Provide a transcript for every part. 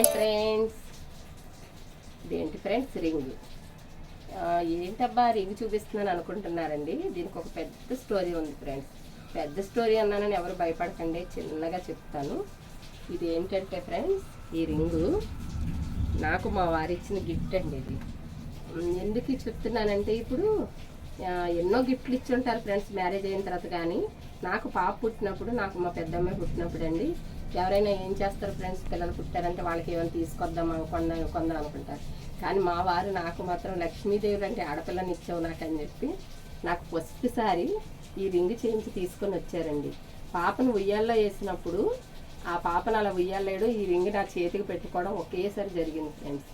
Hi friends. ఇదేంటి friends ring? ఏంటబ్బా ring చూపిస్తున్నాను అనుకుంటున్నారండి. దీనికి ఒక పెద్ద స్టోరీ ఉంది ఫ్రెండ్స్. పెద్ద స్టోరీ అన్నానని ఎవరు భయపడకండి చిన్నగా చెప్తాను. ఇది ఏంటంటే ఫ్రెండ్స్ ఈ రింగు నాకు మా వారు ఇచ్చిన గిఫ్ట్ అండి ఇది. ఎందుకు చెప్తున్నానంటే ఇప్పుడు ఎన్నో గిఫ్ట్లు ఇచ్చి ఉంటారు ఫ్రెండ్స్ మ్యారేజ్ అయిన తర్వాత కానీ. నాకు పాప పుట్టినప్పుడు నాకు మా పెద్దమ్మాయి పుట్టినప్పుడు అండి ఎవరైనా ఏం చేస్తారు ఫ్రెండ్స్? పిల్లలు పుట్టారంటే వాళ్ళకి ఏమైనా తీసుకొద్దాం కొందా కొందాం అనుకుంటారు. కానీ మా వారు నాకు మాత్రం లక్ష్మీదేవులు అంటే ఆడపిల్లని ఇచ్చావు నాకని అని చెప్పి నాకు ఫస్ట్సారి ఈ రింగ్ చేయించి తీసుకొని వచ్చారండి. పాపను ఉయ్యాల్లో వేసినప్పుడు ఆ పాపను అలా ఉయ్యాలేడు ఈ రింగ్ నా చేతికి పెట్టుకోవడం ఒకేసారి జరిగింది ఫ్రెండ్స్.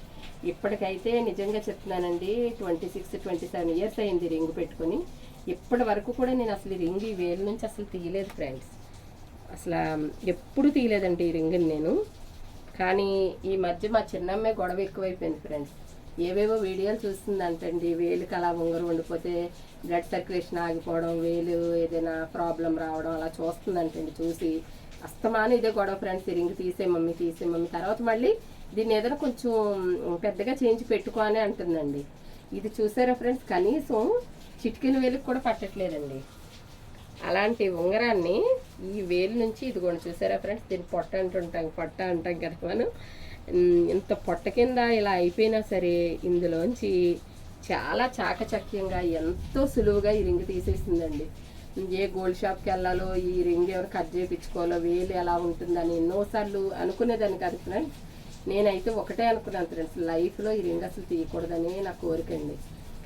ఇప్పటికైతే నిజంగా చెప్తున్నానండి twenty six twenty seven years అయింది రింగ్ పెట్టుకొని. ఇప్పటి వరకు కూడా నేను అసలు ఈ రింగ్ ఈ వేలు నుంచి అసలు తీయలేదు ఫ్రెండ్స్. అసలు ఎప్పుడు తీయలేదండి ఈ రింగుని నేను. కానీ ఈ మధ్య మా చిన్నమ్మాయి గొడవ ఎక్కువైపోయింది ఫ్రెండ్స్. ఏవేవో వీడియోలు చూస్తుందంటండి వేలుకి అలా ఉంగరం ఉండిపోతే బ్లడ్ సర్క్యులేషన్ ఆగిపోవడం వేలు ఏదైనా ప్రాబ్లం రావడం అలా చూస్తుందంటండి చూసి. అస్తమానం ఇదే గొడవ ఫ్రెండ్స్ రింగ్ తీసే మమ్మీ తీసే మమ్మీ. తర్వాత మళ్ళీ దీన్ని ఏదైనా కొంచెం పెద్దగా చేయించి పెట్టుకో అని అంటుందండి. ఇది చూసారా ఫ్రెండ్స్? కనీసం చిటికెన వేలుకి కూడా పట్టట్లేదండి. అలాంటి ఉంగరాన్ని ఈ వేలు నుంచి ఇదిగోండి చూసారా ఫ్రెండ్స్? దీన్ని పొట్ట అంటుంటాం పొట్ట అంటాం కదా మనం. ఇంత పొట్ట కింద ఇలా అయిపోయినా సరే ఇందులోంచి చాలా చాకచక్యంగా ఎంతో సులువుగా ఈ రింగ్ తీసేసిందండి. ఏ గోల్డ్ షాప్కి వెళ్ళాలో ఈ రింగ్ ఎవరు కట్ చేయించుకోవాలో వేలు ఎలా ఉంటుందని ఎన్నోసార్లు అనుకునేదాన్ని కాదు ఫ్రెండ్స్. నేనైతే ఒకటే అనుకున్నాను ఫ్రెండ్స్ లైఫ్లో ఈ రింగ్ అసలు తీయకూడదని నా కోరిక అండి.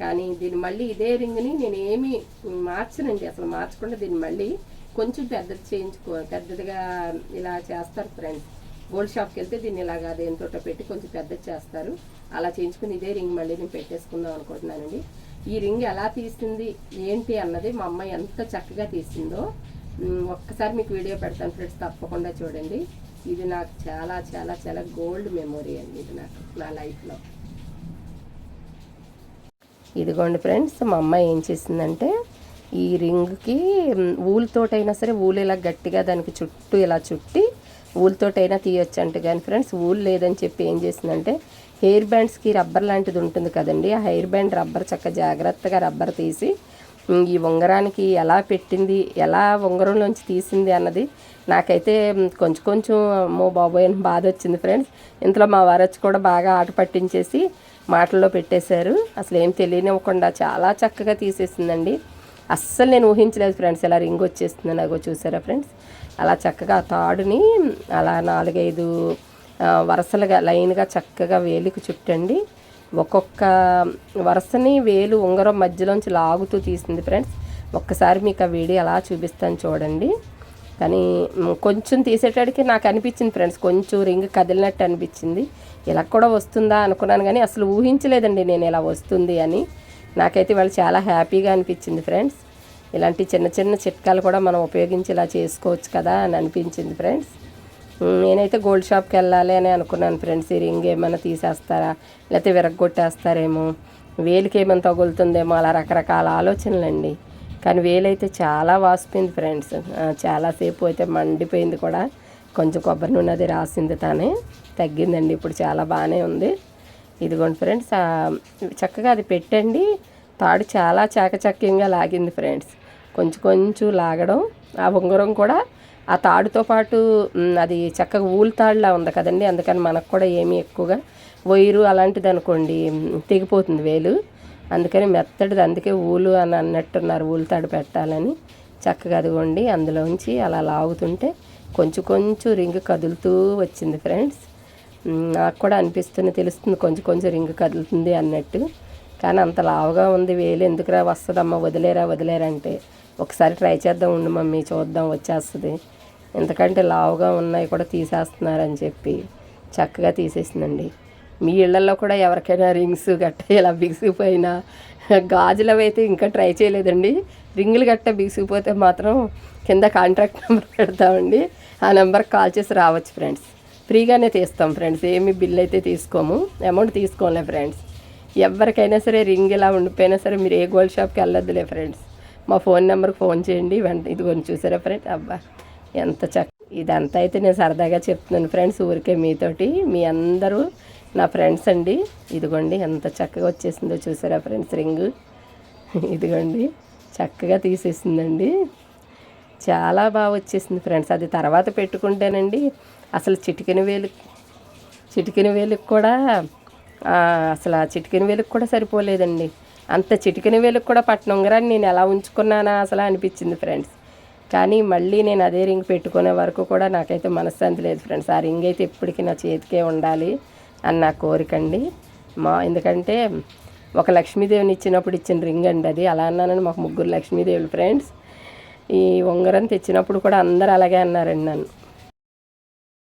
కానీ దీన్ని మళ్ళీ ఇదే రింగ్ని నేను ఏమి మార్చనండి అసలు మార్చకుండా దీన్ని మళ్ళీ కొంచెం పెద్దది చేయించుకో పెద్దదిగా ఇలా చేస్తారు ఫ్రెండ్స్ గోల్డ్ షాప్కి వెళ్తే దీన్ని ఇలాగా దేనితో పెట్టి కొంచెం పెద్దది చేస్తారు. అలా చేయించుకుని ఇదే రింగ్ మళ్ళీ నేను పెట్టేసుకుందాం అనుకుంటున్నానండి. ఈ రింగ్ ఎలా తీసింది ఏంటి అన్నది మా అమ్మ ఎంత చక్కగా తీసిందో ఒక్కసారి మీకు వీడియో పెడతాను ఫ్రెండ్స్ తప్పకుండా చూడండి. ఇది నాకు చాలా చాలా చాలా గోల్డ్ మెమొరీ అండి ఇది నాకు నా లైఫ్లో ఇదిగోండి ఫ్రెండ్స్ మా అమ్మాయి ఏం చేసిందంటే ఈ రింగ్కి ఊలుతోటైనా సరే ఊలు ఇలా గట్టిగా దానికి చుట్టూ ఇలా చుట్టి ఊలుతోటైనా తీయొచ్చు అంట కానీ ఫ్రెండ్స్ ఊలు లేదని చెప్పి ఏం చేసిందంటే హెయిర్ బ్యాండ్స్కి రబ్బర్ లాంటిది ఉంటుంది కదండి ఆ హెయిర్ బ్యాండ్ రబ్బర్ చక్క జాగ్రత్తగా రబ్బర్ తీసి ఈ ఉంగరానికి ఎలా పెట్టింది ఎలా ఉంగరంలోంచి తీసింది అన్నది నాకైతే కొంచెం కొంచెం మో బాబోయ్ అని బాధ వచ్చింది ఫ్రెండ్స్. ఇంతలో మా వారొచ్చి కూడా బాగా ఆట పట్టించేసి మాటల్లో పెట్టేశారు. అసలు ఏం తెలియనివ్వకుండా చాలా చక్కగా తీసేసిందండి. అస్సలు నేను ఊహించలేదు ఫ్రెండ్స్ ఇలా రింగ్ వచ్చేస్తుంది నాకు చూసారా ఫ్రెండ్స్? అలా చక్కగా తాడుని అలా నాలుగైదు వరసలుగా వరుసలుగా లైన్గా చక్కగా వేలికి చుట్టండి. ఒక్కొక్క వరుసని వేలు ఉంగరం మధ్యలోంచి లాగుతూ తీసింది ఫ్రెండ్స్. ఒక్కసారి మీకు ఆ వీడియో అలా చూపిస్తాను చూడండి. కానీ కొంచెం తీసేటడికి నాకు అనిపించింది ఫ్రెండ్స్. కొంచెం రింగ్ కదిలినట్టు అనిపించింది. ఇలా కూడా వస్తుందా అనుకున్నాను కానీ అసలు ఊహించలేదండి నేను ఇలా వస్తుంది అని. నాకైతే వాళ్ళు చాలా హ్యాపీగా అనిపించింది ఫ్రెండ్స్. ఇలాంటి చిన్న చిన్న చిట్కాలు కూడా మనం ఉపయోగించి ఇలా చేసుకోవచ్చు కదా అని అనిపించింది ఫ్రెండ్స్. నేనైతే గోల్డ్ షాప్కి వెళ్ళాలి అని అనుకున్నాను ఫ్రెండ్స్. ఈ రింగ్ ఏమైనా తీసేస్తారా? లేకపోతే విరగొట్టేస్తారేమో వేలికి ఏమైనా తగులుతుందేమో? అలా రకరకాల ఆలోచనలండి. కానీ వేలైతే చాలా వాసిపోయింది ఫ్రెండ్స్. చాలాసేపు అయితే మండిపోయింది కూడా. కొంచెం కొబ్బరి నూనె అది రాసింది తానే. తగ్గిందండి. ఇప్పుడు చాలా బాగానే ఉంది. ఇదిగోండి ఫ్రెండ్స్ చక్కగా అది పెట్టండి. తాడు చాలా చాకచక్యంగా లాగింది ఫ్రెండ్స్. కొంచెం కొంచెం లాగడం ఆ ఉంగరం కూడా ఆ తాడుతో పాటు అది చక్కగా ఊలు తాడులా ఉంది కదండి. అందుకని మనకు కూడా ఏమీ ఎక్కువగా వైరు అలాంటిది అనుకోండి తెగిపోతుంది వేలు. అందుకని మెత్తడిది అందుకే ఊలు అని అన్నట్టున్నారు ఊలు తాడు పెట్టాలని. చక్కగా అదిగోండి అందులోంచి అలా లాగుతుంటే కొంచెం కొంచెం రింగ్ కదులుతూ వచ్చింది ఫ్రెండ్స్. నాకు కూడా అనిపిస్తుంది తెలుస్తుంది కొంచెం కొంచెం రింగ్ కదులుతుంది అన్నట్టు. కానీ అంత లావుగా ఉంది వేలు. ఎందుకురా వస్తుందమ్మా? వదిలేరా వదిలేరా అంటే ఒకసారి ట్రై చేద్దాం ఉండు మమ్మీ చూద్దాం వచ్చేస్తుంది. ఎందుకంటే లావుగా ఉన్నాయి కూడా తీసేస్తున్నారని చెప్పి చక్కగా తీసేసిందండి. మీ ఇళ్ళలో కూడా ఎవరికైనా రింగ్స్ గట్ట ఇలా బిగిసిపోయినా గాజులవి అయితే ఇంకా ట్రై చేయలేదండి. రింగులు గట్ట బిగిసిపోతే మాత్రం కింద కాంట్రాక్ట్ నెంబర్ పెడతామండి. ఆ నెంబర్కి కాల్ చేసి రావచ్చు ఫ్రెండ్స్. ఫ్రీగానే తీస్తాం ఫ్రెండ్స్. ఏమి బిల్ అయితే తీసుకోము. అమౌంట్ తీసుకోలే ఫ్రెండ్స్. ఎవరికైనా సరే రింగ్ ఇలా ఉండిపోయినా సరే మీరు ఏ గోల్డ్ షాప్కి వెళ్ళొద్దులే ఫ్రెండ్స్. మా ఫోన్ నెంబర్కి ఫోన్ చేయండి. వెంట కొంచెం చూసారా ఫ్రెండ్స్ అబ్బా! ఎంత చక్క ఇదంతా అయితే నేను సరదాగా చెప్తున్నాను ఫ్రెండ్స్ ఊరికే మీతోటి. మీ అందరూ నా ఫ్రెండ్స్ అండి. ఇదిగోండి ఎంత చక్కగా వచ్చేసిందో చూసారా ఫ్రెండ్స్ రింగ్. ఇదిగోండి చక్కగా తీసేసిందండి. చాలా బాగా వచ్చేసింది ఫ్రెండ్స్. అది తర్వాత పెట్టుకుంటేనండి అసలు చిటికెన వేలు చిటికెన వేలుకి కూడా అసలు ఆ చిటికెన వేలుకి కూడా సరిపోలేదండి. అంత చిటికెన వేలుకి కూడా పట్టిన ఉంగరాన్ని నేను ఎలా ఉంచుకున్నానా అసలు అనిపించింది ఫ్రెండ్స్. కానీ మళ్ళీ నేను అదే రింగ్ పెట్టుకునే వరకు కూడా నాకైతే మనశ్శాంతి లేదు ఫ్రెండ్స్. ఆ రింగ్ అయితే ఇప్పటికీ నా చేతికే ఉండాలి అని నా కోరిక అండి మా ఎందుకంటే ఒక లక్ష్మీదేవిని ఇచ్చినప్పుడు ఇచ్చిన రింగ్ అండి అది. అలా అన్నానని మాకు ముగ్గురు లక్ష్మీదేవులు ఫ్రెండ్స్. ఈ ఉంగరం తెచ్చినప్పుడు కూడా అందరూ అలాగే అన్నారండి నన్ను.